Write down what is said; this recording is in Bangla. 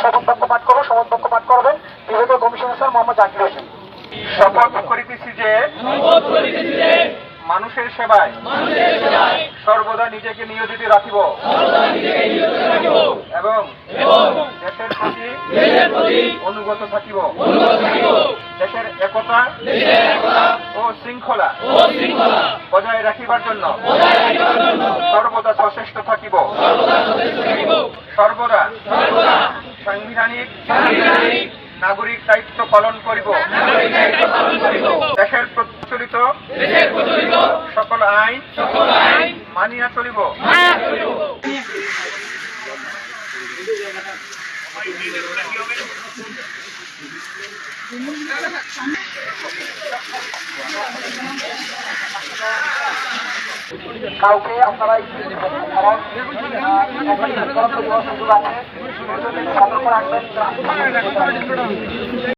শপথ বাক্য পাঠ করো শপথ বাক্য পাঠ করবেন। বিভাগীয় কমিশনার স্যার মোহাম্মদ জাকির হোসেন। শপথ করিতেছি যে মানুষের সেবায় সর্বদা নিজেকে নিয়োজিত রাখিব। অনুগত থাকিব। দেশের একতা ও শৃঙ্খলা বজায় রাখিবার জন্য সর্বদা সচেষ্ট থাকিব। সর্বদা সাংবিধানিক নাগরিক দায়িত্ব পালন করিব। দেশের প্রচলিত সকল আইন মানিয়া চলিব। কাউকে আপনারা সতর্ক রাখবেন